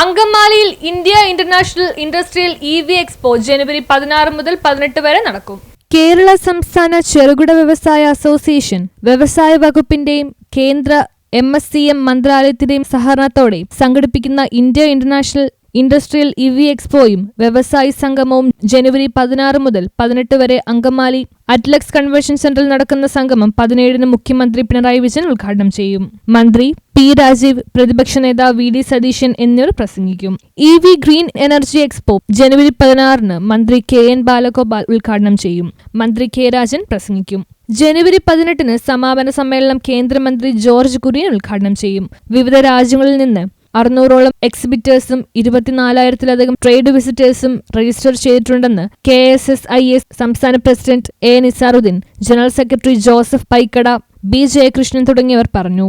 അങ്കമാലിയിൽ India international industrial E V expo ജനുവരി പതിനാറ് മുതൽ പതിനെട്ട് വരെ നടക്കും. കേരള സംസ്ഥാന ചെറുകിട വ്യവസായ അസോസിയേഷൻ വ്യവസായ വകുപ്പിന്റെയും കേന്ദ്ര എം എസ് സി എം മന്ത്രാലയത്തിന്റെയും സഹകരണത്തോടെ സംഘടിപ്പിക്കുന്ന India international industrial E V എക്സ്പോയും വ്യവസായി സംഗമവും ജനുവരി പതിനാറ് മുതൽ പതിനെട്ട് വരെ അങ്കമാലി. അറ്റ്ലക്സ് കൺവെൻഷൻ സെന്ററിൽ നടക്കുന്ന സംഗമം പതിനേഴിന് മുഖ്യമന്ത്രി പിണറായി വിജയൻ ഉദ്ഘാടനം ചെയ്യും. മന്ത്രി പി രാജീവ് പ്രതിപക്ഷ നേതാവ് വി ഡി സതീശൻ എന്നിവർ പ്രസംഗിക്കും. E V green energy expo ജനുവരി പതിനാറിന് മന്ത്രി കെ എൻ ബാലഗോപാൽ ഉദ്ഘാടനം ചെയ്യും. മന്ത്രി കെ രാജൻ പ്രസംഗിക്കും. ജനുവരി പതിനെട്ടിന് സമാപന സമ്മേളനം കേന്ദ്രമന്ത്രി ജോർജ് കുര്യൻ ഉദ്ഘാടനം ചെയ്യും. വിവിധ രാജ്യങ്ങളിൽ നിന്ന് അറുന്നൂറോളം എക്സിബിറ്റേഴ്സും ഇരുപത്തിനാലായിരത്തിലധികം ട്രേഡ് വിസിറ്റേഴ്സും രജിസ്റ്റർ ചെയ്തിട്ടുണ്ടെന്ന് K S S I S സംസ്ഥാന president A Nisaruddin general secretary Joseph Paikkada B Jayakrishnan തുടങ്ങിയവർ പറഞ്ഞു.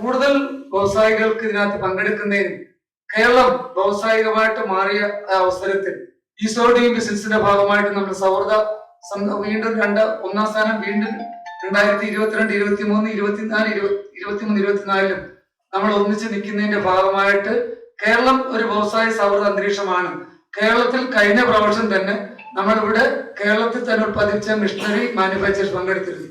കൂടുതൽ വ്യവസായികൾക്ക് ഇതിനകത്ത് പങ്കെടുക്കുന്നതിനും കേരളം വ്യവസായികമായിട്ട് മാറിയ അവസരത്തിൽ ഈ സോഡിയം ബിസിനസിന്റെ ഭാഗമായിട്ട് നമ്മുടെ സൗഹൃദ വീണ്ടും രണ്ട് ഒന്നാം സ്ഥാനം വീണ്ടും രണ്ടായിരത്തി ഇരുപത്തിരണ്ട് ഇരുപത്തി മൂന്ന് ഇരുപത്തിനാല് ഇരുപത്തിമൂന്ന് ഇരുപത്തിനാലിലും നമ്മൾ ഒന്നിച്ച് നിൽക്കുന്നതിന്റെ ഭാഗമായിട്ട് കേരളം ഒരു വ്യവസായ സൗഹൃദ അന്തരീക്ഷമാണ്. കേരളത്തിൽ കഴിഞ്ഞ പ്രാവശ്യം തന്നെ നമ്മളിവിടെ കേരളത്തിൽ തന്നെ ഉത്പാദിപ്പിച്ച മിഷണറി മാനുഫാക്ചേഴ്സ് പങ്കെടുത്തിരുന്നു.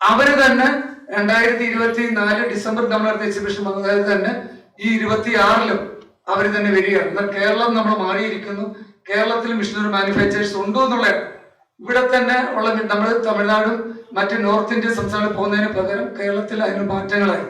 അവർ തന്നെ രണ്ടായിരത്തി ഇരുപത്തി നാല് ഡിസംബർ നമ്മൾ എക്സിബിഷൻ വന്നത് തന്നെ ഈ ഇരുപത്തി ആറിലും അവർ തന്നെ വരികയാണ്. എന്നാൽ കേരളം നമ്മൾ മാറിയിരിക്കുന്നു. കേരളത്തിൽ മിഷണറി മാനുഫാക്ചേഴ്സ് ഉണ്ടോ എന്നുള്ളതാണ്. ഇവിടെ തന്നെ ഉള്ള നമ്മൾ തമിഴ്നാടും മറ്റ് നോർത്ത് ഇന്ത്യൻ സംസ്ഥാനങ്ങളിൽ പോകുന്നതിന് പകരം കേരളത്തിൽ അതിന് മാറ്റങ്ങളായി.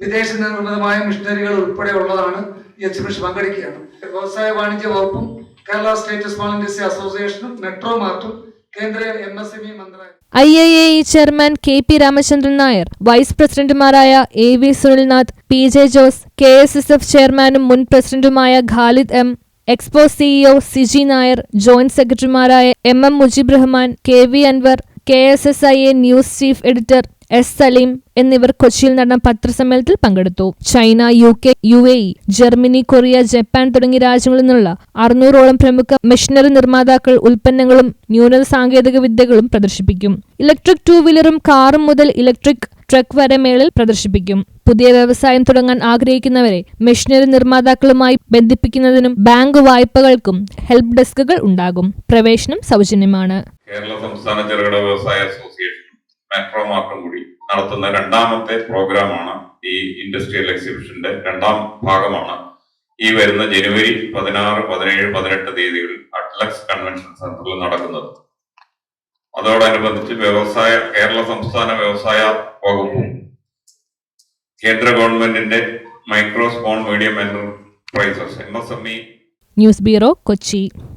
വിദേശ നിർമ്മിതമായ മിഷണറികൾ ഉൾപ്പെടെ ഉള്ളതാണ് ഈ എക്സിബിഷൻ പങ്കെടുക്കുകയാണ്. വ്യവസായ വാണിജ്യ വകുപ്പും കേരള സ്റ്റേറ്റ് സ്മോൾ ഇൻഡസ്ട്രി അസോസിയേഷനും മെട്രോ മാർട്ടും കേന്ദ്ര എം എസ് എം ഇ മന്ത്രാലയം. I I A E chairman K P Ramachandran Nair vice പ്രസിഡന്റുമാരായ A V Sunilnath P J Jose K S S F ചെയർമാനും മുൻ പ്രസിഡന്റുമായ Khalid M expo CEO Siji Nair joint സെക്രട്ടറിമാരായ M M Mujeeb Rahman K V Anwar K S S I A news chief editor S Saleem എന്നിവർ കൊച്ചിയിൽ നടന്ന പത്രസമ്മേളനത്തിൽ പങ്കെടുത്തു. China U K U A E Germany Korea Japan തുടങ്ങിയ രാജ്യങ്ങളിൽ നിന്നുള്ള അറുന്നൂറോളം പ്രമുഖ മെഷീനറി നിർമ്മാതാക്കൾ ഉൽപ്പന്നങ്ങളും ന്യൂനത സാങ്കേതിക വിദ്യകളും പ്രദർശിപ്പിക്കും. ഇലക്ട്രിക് ടു വീലറും കാറും മുതൽ ഇലക്ട്രിക് ട്രക്ക് വരെ മേളിൽ പ്രദർശിപ്പിക്കും. പുതിയ വ്യവസായം തുടങ്ങാൻ ആഗ്രഹിക്കുന്നവരെ മെഷീനറി നിർമ്മാതാക്കളുമായി ബന്ധിപ്പിക്കുന്നതിനും ബാങ്ക് വായ്പകൾക്കും ഹെൽപ്പ് ഡെസ്കുകൾ ഉണ്ടാകും. പ്രവേശനം സൗജന്യമാണ്. കേരള സംസ്ഥാന ചെറുകിട വ്യവസായ അസോസിയേഷൻ മെട്രോ മാർട്ടും കൂടി നടത്തുന്ന രണ്ടാമത്തെ പ്രോഗ്രാമാണ് ഈ ഇൻഡസ്ട്രിയൽ എക്സിബിഷന്റെ രണ്ടാം ഭാഗമാണ്. ഈ വരുന്ന ജനുവരി പതിനാറ് പതിനേഴ് പതിനെട്ട് തീയതികളിൽ അറ്റ്ലക്സ് കൺവെൻഷൻ സെന്ററിൽ നടക്കുന്നത്. അതോടനുബന്ധിച്ച് വ്യവസായ കേരള സംസ്ഥാന വ്യവസായ വകുപ്പും കേന്ദ്ര ഗവൺമെന്റിന്റെ micro small medium enterprises M S M E news bureau Kochi.